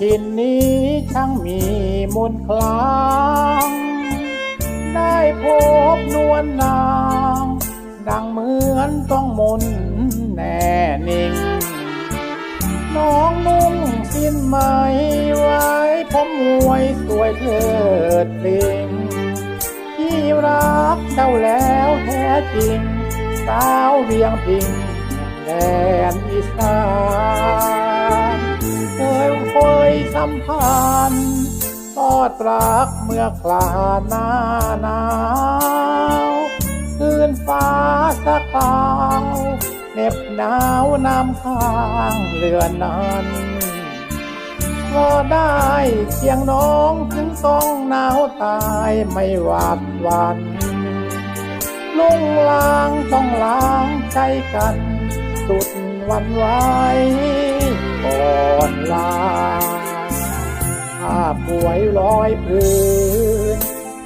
ถิ่นนี้ช่างมีมนต์คลางได้พบนวลนาง ดังเหมือนต้องมนแน่นิ่ง น้องนุ่งสิ้นไหมไว้ผมมวยสวยเถิดเิงที่รักเจ้าแล้วแท้จริง สาวเวียงพิง แดนอีสานเคยเคยสัมพันธ์ทอดรักเมื่อคลาหน้าหนาวคืนฟ้าสักคราวเหน็บหนาวนำข้างเรือนนั้นก็ได้เพียงน้องถึงต้องหนาวตายไม่หวาดหวันลุงลางต้องล้างใจกัน สุดวันไหวก่อนลาถ้าป่วยร้อยพื้น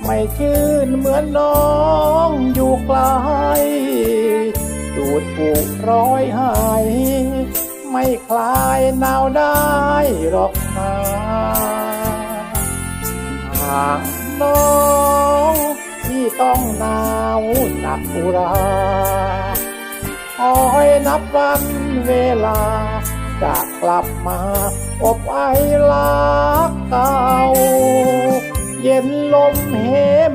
ไม่ชื่นเหมือนน้องอยู่ไกลดูดผูกร้อยหายไม่คลายหนาวได้หรอกนะหากน้องที่ต้องหนาวหนักอุรา คอยนับวันเวลา จะกลับมาอบไอลักเก่าเย็นลมเห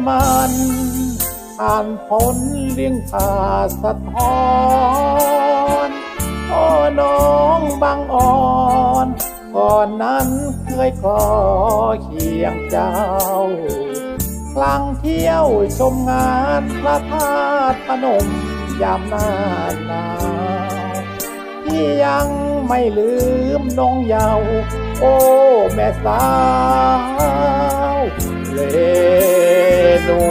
มันผ่านพ้นเลี้ยงผาสะท้อนโอ้น้องบางอ่อน ก่อนนั้นเคยขอเคียงเจ้าคลังเที่ยวชมงานพระธาตุพนม ยามหน้าหนาวที่ยังไม่ลืมน้องเยาวโอ้แม่สาวเลนู